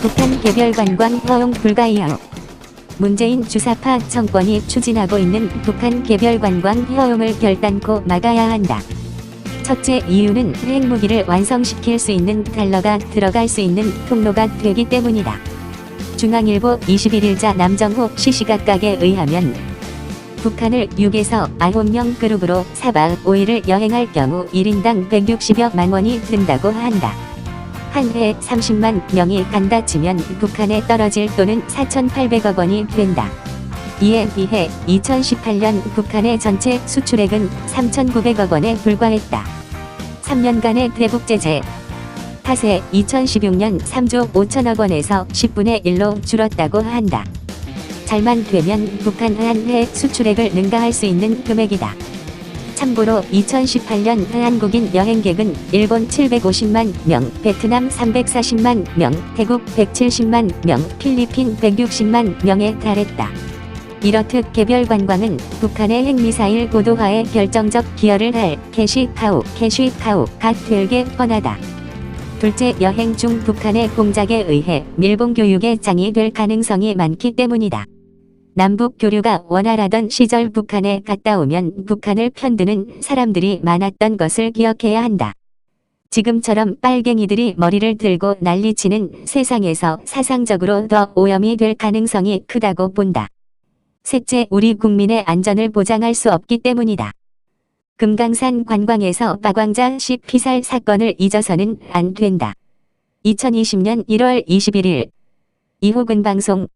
북한 개별 관광 허용 불가이요. 문재인 주사파 정권이 추진하고 있는 북한 개별 관광 허용을 결단코 막아야 한다. 첫째 이유는 핵무기를 완성시킬 수 있는 달러가 들어갈 수 있는 통로가 되기 때문이다. 중앙일보 21일자 남정호 시시각각에 의하면 북한을 6에서 9명 그룹으로 4박 5일을 여행할 경우 1인당 160여만 원이 든다고 한다. 한 해에 30만 명이 간다 치면 북한에 떨어질 돈은 4,800억 원이 된다. 이에 비해 2018년 북한의 전체 수출액은 3,900억 원에 불과했다. 3년간의 대북 제재 탓에 2016년 3조 5천억 원에서 10분의 1로 줄었다고 한다. 잘만 되면 북한 한해 수출액을 능가할 수 있는 금액이다. 참고로 2018년 한국인 여행객은 일본 750만 명, 베트남 340만 명, 태국 170만 명, 필리핀 160만 명에 달했다. 이렇듯 개별 관광은 북한의 핵미사일 고도화에 결정적 기여를 할 캐시카우, 캐시카우가 되게 뻔하다. 둘째 여행 중 북한의 공작에 의해 밀봉 교육의 장이 될 가능성이 많기 때문이다. 남북 교류가 원활하던 시절 북한에 갔다 오면 북한을 편드는 사람들이 많았던 것을 기억해야 한다. 지금처럼 빨갱이들이 머리를 들고 난리치는 세상에서 사상적으로 더 오염이 될 가능성이 크다고 본다. 셋째, 우리 국민의 안전을 보장할 수 없기 때문이다. 금강산 관광에서 박광자 씨 피살 사건을 잊어서는 안 된다. 2020년 1월 21일 이호근 방송